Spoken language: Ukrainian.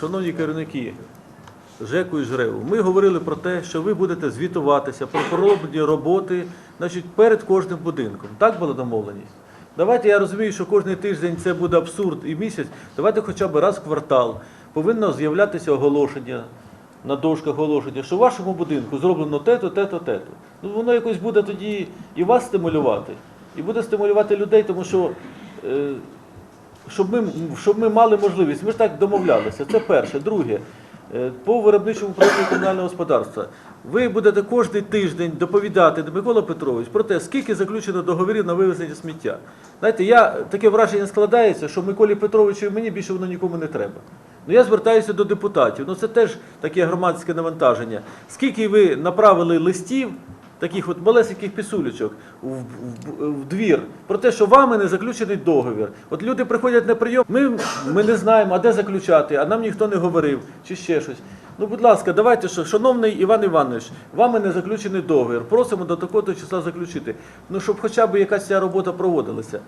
Шановні керівники ЖЕКу і ЖРЕУ, ми говорили про те, що ви будете звітуватися про пророблені роботи значить, перед кожним будинком. Так була домовленість? Давайте я розумію, що кожен тиждень це буде абсурд і місяць. Давайте хоча б раз в квартал повинно з'являтися оголошення на дошках оголошення, що в вашому будинку зроблено те-то, те-то, те-то. Ну воно якось буде тоді і вас стимулювати, і буде стимулювати людей, тому що. е, щоб ми, щоб ми мали можливість. Ми ж так домовлялися. Це перше. Друге, е, по виробничому управлінню комунального господарства. Ви будете кожен тиждень доповідати Микола Петрович про те, скільки заключено договорів на вивезення сміття. Знаєте, я таке враження складається, що Миколі Петровичу і мені більше воно нікому не треба. Ну я звертаюся до депутатів. Ну це теж таке громадське навантаження. Скільки ви направили листів? Таких от малесеньких пісулечок в, в, в двір про те, що вами не заключений договір. От люди приходять на прийом, ми, ми не знаємо, а де заключати, а нам ніхто не говорив, чи ще щось. Ну, будь ласка, давайте, що, шановний Іван Іванович, вами не заключений договір. Просимо до такого числа заключити. Ну, щоб хоча б якась ця робота проводилася.